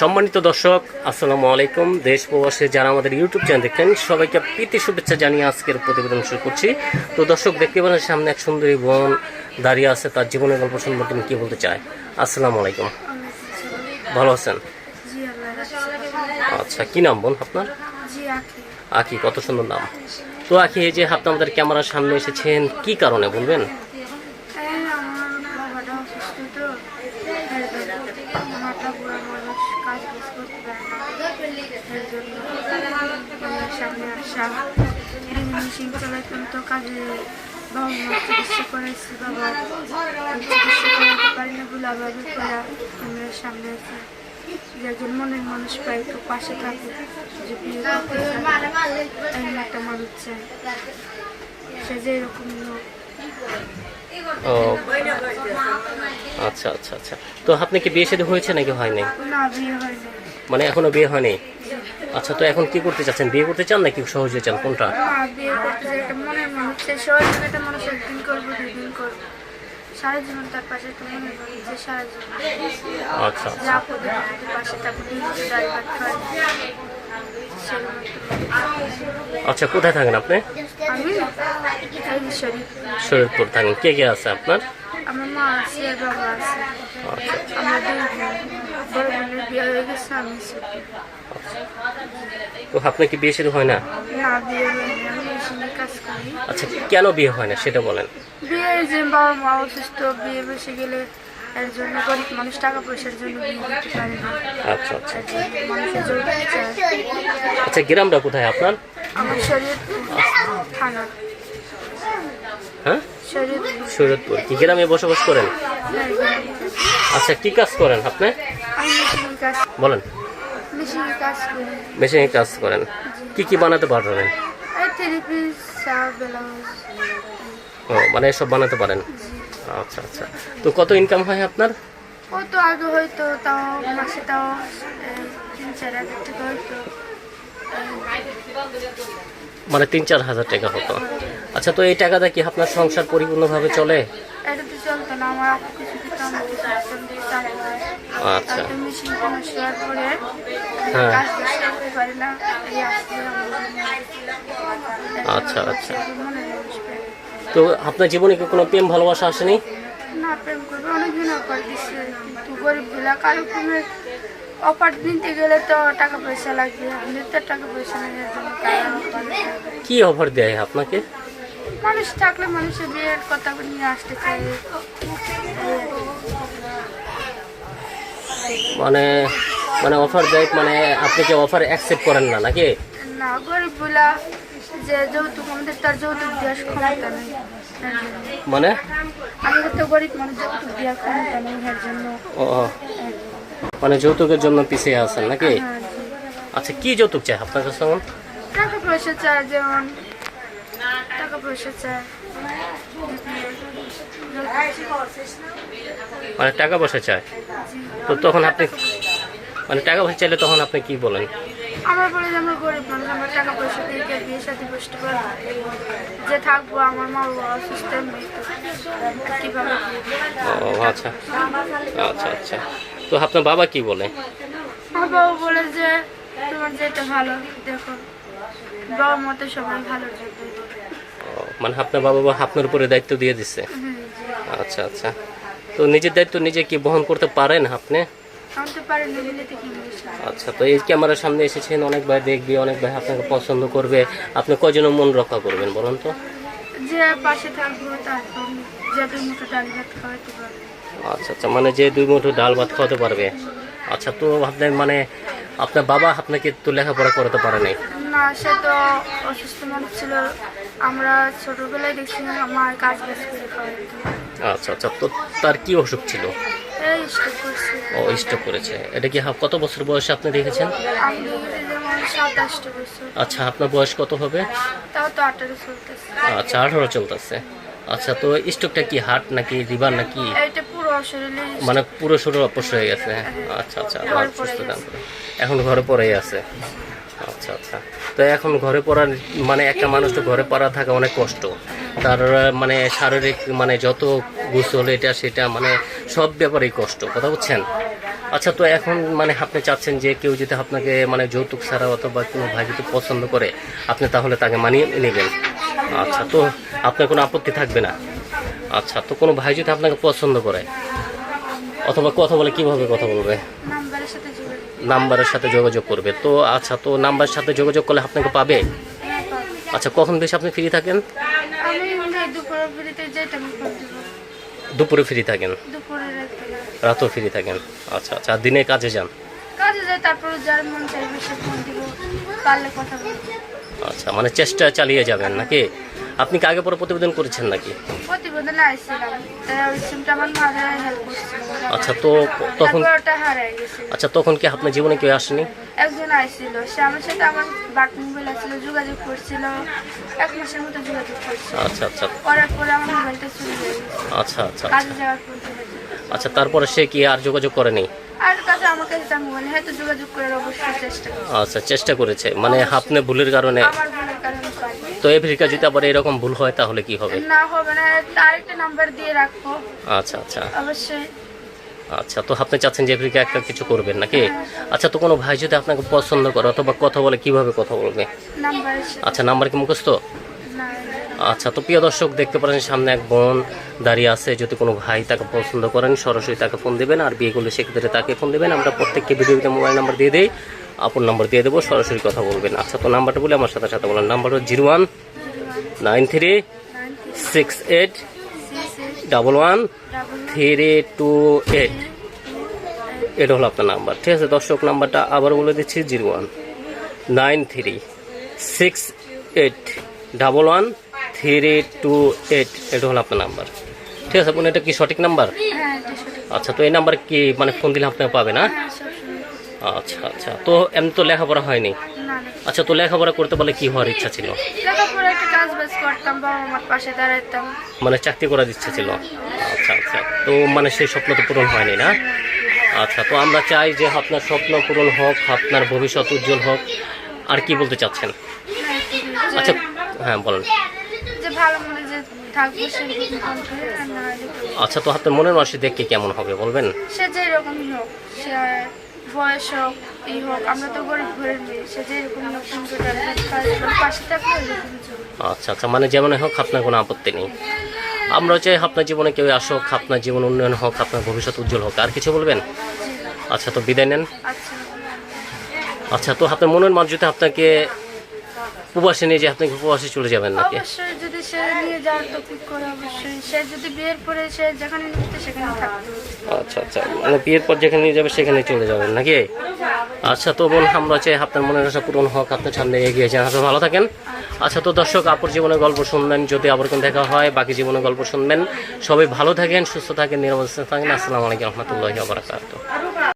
সম্মানিত দর্শক আসসালামু আলাইকুম। দেশ প্রবাসে যারা আমাদের ইউটিউব চ্যানেল দেখেন সবাইকে প্রীতি শুভেচ্ছা জানিয়ে আজকের প্রতিবেদন শুরু করছি। তো দর্শক দেখতে পারেন সামনে এক সুন্দরী বোন দাঁড়িয়ে আছে তার জীবনের গল্প সম্পর্কে তুমি কি বলতে চায় আসসালামু আলাইকুম। ভালো আছেন? আচ্ছা কি নাম বোন আপনার? আকি কত সুন্দর নাম। তো আকি এই যে আপনি আমাদের ক্যামেরার সামনে এসেছেন কি কারণে বলবেন এই আমার বাবাটা অসুস্থ তো এর জন্য মাথা বুড়া মানুষ আসা মেশিন কাজে চিকিৎসা করেছি বাবা চিকিৎসা করে আমরা সামনে একজন মনের মানুষ পাশে যে চাই সে যে এরকম লোক ও। আচ্ছা আচ্ছা আচ্ছা। তো আপনি কি বিয়ে শাদী হয়েছে নাকি হয়নি? হয় মানে এখনও বিয়ে হয়নি? আচ্ছা তো এখন কি করতে চাচ্ছেন? বিয়ে করতে চান নাকি সহজে চান? কোনটা? আচ্ছা একটা আচ্ছা কোথায় থাকেন আপনি? আমি শরীরপুর থাকেন কে কে আছে আপনার? আমার মা আছে বাবা আছে। আচ্ছা। আমার দুই বড় বোনের বিয়ে হয়ে গেছে আমি তো আপনার কি বিয়ে শাদী হয় না? না বিয়ে হয়নি আমি কাজ করি। আচ্ছা কেন বিয়ে হয় না সেটা বলেন। বিয়ে যে বাবা মা অসুস্থ বিয়ে বসে গেলে এর জন্য গরিব মানুষ টাকা পয়সার জন্য আচ্ছা আচ্ছা। আচ্ছা গ্রামটা কোথায় আপনার? আমার শরীর হ্যাঁ? শরীর শরীরপুর কি গ্রামে বসবাস করেন? আচ্ছা কি কাজ করেন আপনি? বলেন। মেশিনে কাজ করেন। কি কি বানাতে পারেন ও মানে সব বানাতে পারেন? আচ্ছা আচ্ছা। তো কত ইনকাম হয় আপনার? আগে হয়তো তাও মাসে তাও তিন চার হাজার টাকা হয়তো। মানে তিন চার হাজার টাকা হতো। আচ্ছা তো এই টাকাটা কি আপনার সংসার পরিপূর্ণভাবে চলে? আচ্ছা। পরে হ্যাঁ। পারি আচ্ছা, আচ্ছা। তো আপনার জীবনে কি কোনো প্রেম ভালোবাসা আসেনি? না প্রেম করবে অনেকদিন অফার দিচ্ছে কিন্তু গরিবগুলা কারও অফার নিতে গেলে তো টাকা পয়সা লাগবে আমাদের তো টাকা পয়সা নেই। কি অফার দেয় আপনাকে? মানুষ থাকলে মানুষের বিয়ের কথা নিয়ে আসতে চাই। মানে মানে অফার দেয় মানে আপনি কি অফার অ্যাকসেপ্ট করেন না নাকি? না গরিবগুলা যে যৌতুক আমাদের তার যৌতুক দেওয়ার ক্ষমতা নেই। মানে? আমাদের তো গরিব মানুষ যৌতুক দেওয়ার ক্ষমতা নেই এর জন্য। মানে যৌতুকের জন্য পিছিয়ে আছেন নাকি? হ্যাঁ, আচ্ছা কি যৌতুক চাই আপনার কাছে এখন? টাকা পয়সা চায় যেমন টাকা পয়সা চায় মানে টাকা পয়সা চায় তো তখন আপনি মানে টাকা পয়সা চাইলে তখন আপনি কি বলেন? আমার বলে যে আমরা গরিব মানুষ আমার টাকা পয়সা দিয়ে কে বিয়ে সাথে যে থাকব আমার মা বাবা অসুস্থ এমনি কীভাবে? ও আচ্ছা। আচ্ছা আচ্ছা। তো আপনার বাবা কি বলে? আমার বাবা বলে যে তোমার যেটা ভালো দেখো। বাবা মতে সবাই ভালো মানে আপনার বাবা আপনার উপরে দায়িত্ব দিয়ে দিচ্ছে আচ্ছা আচ্ছা। তো নিজের দায়িত্ব নিজে কি বহন করতে পারেন আপনি? আচ্ছা তো এই ক্যামেরার সামনে এসেছেন অনেক ভাই দেখবে অনেক ভাই আপনাকে পছন্দ করবে। আপনি কজনের মন রক্ষা করবেন বলুন তো? যে পাশে থাকব তারপর যে দুই মুঠো ভাত খাওয়াতে পারব আচ্ছা আচ্ছা মানে যে দুই মুঠো ডাল ভাত খাওয়াতে পারবে। আচ্ছা তো আপনার মানে আপনার বাবা আপনাকে তো লেখাপড়া করাতে পারে নাই। না সে তো অসুস্থ মানুষ ছিল। আমরা ছোটবেলায় দেখছি আমার কাজ বাজ করে আচ্ছা আচ্ছা তো তার কি অসুখ ছিল? ও স্ট্রোক করেছে। এটা কি কত বছর বয়সে আপনি দেখেছেন? আচ্ছা আপনার বয়স কত হবে? আচ্ছা আঠারো চলতেছে। আচ্ছা তো স্ট্রোকটা কি হার্ট নাকি লিভার নাকি? মানে পুরো শরীর অপস হয়ে গেছে আচ্ছা আচ্ছা ঘরে পড়ে সুস্থ দান করে। এখন ঘরে পড়েই আছে। আচ্ছা আচ্ছা। তো এখন ঘরে পড়ার মানে একটা মানুষ তো ঘরে পড়া থাকা অনেক কষ্ট। তার মানে শারীরিক মানে যত গোসল এটা সেটা মানে সব ব্যাপারেই কষ্ট কথা বুঝছেন? আচ্ছা তো এখন মানে আপনি চাচ্ছেন যে কেউ যদি আপনাকে মানে যৌতুক ছাড়া অথবা কোনো ভাই যদি পছন্দ করে আপনি তাহলে তাকে মানিয়ে নেবেন। আচ্ছা তো আপনার কোনো আপত্তি থাকবে না? আচ্ছা তো কোনো ভাই যদি আপনাকে পছন্দ করে অথবা কথা বলে কীভাবে কথা বলবে? নাম্বারের সাথে যোগাযোগ করবে। তো আচ্ছা তো নাম্বারের সাথে যোগাযোগ করলে আপনাকে পাবে? হ্যাঁ, আচ্ছা কখন বেশি আপনি ফ্রি থাকেন? দুপুরে। ফ্রি থাকেন? রাতেও ফ্রি থাকেন? আচ্ছা আচ্ছা দিনে কাজে যান? আচ্ছা মানে চেষ্টা চালিয়ে যাবেন নাকি? আপনি কি আগে পরে প্রতিবেদন করেছেন নাকি? প্রতিবেদনে আসছিলাম তারা ওই সিমটা আমার মারা হেল্প করছিল। আচ্ছা তো তখন ওটা হারাই গেছে। আচ্ছা তখন কি আপনার জীবনে কেউ আসেনি? একজন আইছিল। সে আমার সাথে আমার বাট মোবাইল ছিল যোগাযোগ করছিল। এক মাসের মতো যোগাযোগ করছিল। আচ্ছা আচ্ছা। করার পরে আমার মোবাইলটা চুরি হয়ে গেছে। আচ্ছা আচ্ছা কাজে যাওয়ার পর আচ্ছা তারপরে সে কি আর যোগাযোগ করেনি? আর কাছে যোগাযোগ করার অবশ্যই চেষ্টা আচ্ছা চেষ্টা করেছে। মানে আপনি ভুলের কারণে আমার তো আফ্রিকা যদি আবার এরকম ভুল হয় তাহলে কি হবে? না হবে না। তার একটা নাম্বার দিয়ে রাখব। আচ্ছা আচ্ছা। অবশ্যই। আচ্ছা তো আপনি চাচ্ছেন যে আফ্রিকা একটা কিছু করবেন নাকি? আচ্ছা তো কোনো ভাই যদি আপনাকে পছন্দ করে অথবা কথা বলে কীভাবে কথা বলবে? নাম্বার আচ্ছা নাম্বার কি মুখস্থ? আচ্ছা তো প্রিয় দর্শক দেখতে পারেন সামনে এক বোন দাঁড়িয়ে আছে। যদি কোনো ভাই তাকে পছন্দ করেন সরাসরি তাকে ফোন দেবেন আর বিয়ে করলে সেক্ষেত্রে তাকে ফোন দেবেন। আমরা প্রত্যেককে ভিডিওতে মোবাইল নাম্বার দিয়ে দিই। আপন নাম্বার দিয়ে দেবো সরাসরি কথা বলবেন। আচ্ছা তো নাম্বারটা বলে আমার সাথে সাথে বলেন নাম্বার হচ্ছে zero one nine three six eight double one three two eight. এটা হলো আপনার নাম্বার ঠিক আছে? দর্শক নাম্বারটা আবার বলে দিচ্ছি zero one nine three six eight double one three two eight. এটা হলো আপনার নাম্বার ঠিক আছে? বোন এটা কি সঠিক নাম্বার? হ্যাঁ আচ্ছা তো এই নাম্বার কি মানে ফোন দিলে আপনাকে পাবে না আচ্ছা আচ্ছা। তো এমনি তো লেখাপড়া হয়নি? আচ্ছা তো লেখাপড়া করতে পারলে কি হওয়ার ইচ্ছা ছিল? মানে চাকরি করার ইচ্ছা ছিল? আচ্ছা আচ্ছা। তো মানে সেই স্বপ্ন তো পূরণ হয়নি না? আচ্ছা তো আমরা চাই যে আপনার স্বপ্ন পূরণ হোক আপনার ভবিষ্যৎ উজ্জ্বল হোক। আর কি বলতে চাচ্ছেন? আচ্ছা হ্যাঁ বলেন। আচ্ছা তো আপনার মনের মানুষ দেখতে কেমন হবে বলবেন? সে যে রকমই হোক সে বয়স হোক এই হোক আমরা তো গরিব ঘরের মেয়ে সে যে এরকম করে পাশে থাকলে আচ্ছা আচ্ছা মানে যেমন হোক আপনার কোনো আপত্তি নেই। আমরা চাই আপনার জীবনে কেউ আসুক আপনার জীবন উন্নয়ন হোক আপনার ভবিষ্যৎ উজ্জ্বল হোক আর কিছু বলবেন? আচ্ছা তো বিদায় নেন। আচ্ছা। আচ্ছা তো আপনার মনের যদি আপনাকে প্রবাসে নিয়ে যে আপনি কি প্রবাসে চলে যাবেন নাকি? অবশ্যই যদি সে নিয়ে যাওয়ার তো ঠিক করে অবশ্যই? সে যদি বিয়ের পরে সে যেখানে নিতে সেখানে থাকবে। আচ্ছা আচ্ছা। মানে বিয়ের পর যেখানে নিয়ে যাবে সেখানে চলে যাবেন নাকি? আচ্ছা তো বোন আমরা চাই আপনার মনের আশা পূরণ হোক আপনার সামনে এগিয়ে যান। আপনি ভালো থাকেন। আচ্ছা তো দর্শক আপুর জীবনের গল্প শুনলেন যদি আবার কোন দেখা হয় বাকি জীবনের গল্প শুনবেন। সবাই ভালো থাকেন সুস্থ থাকেন নিরাপদ থাকেন। আসসালামু আলাইকুম রহমতুল্লাহি আবরাকাতুহ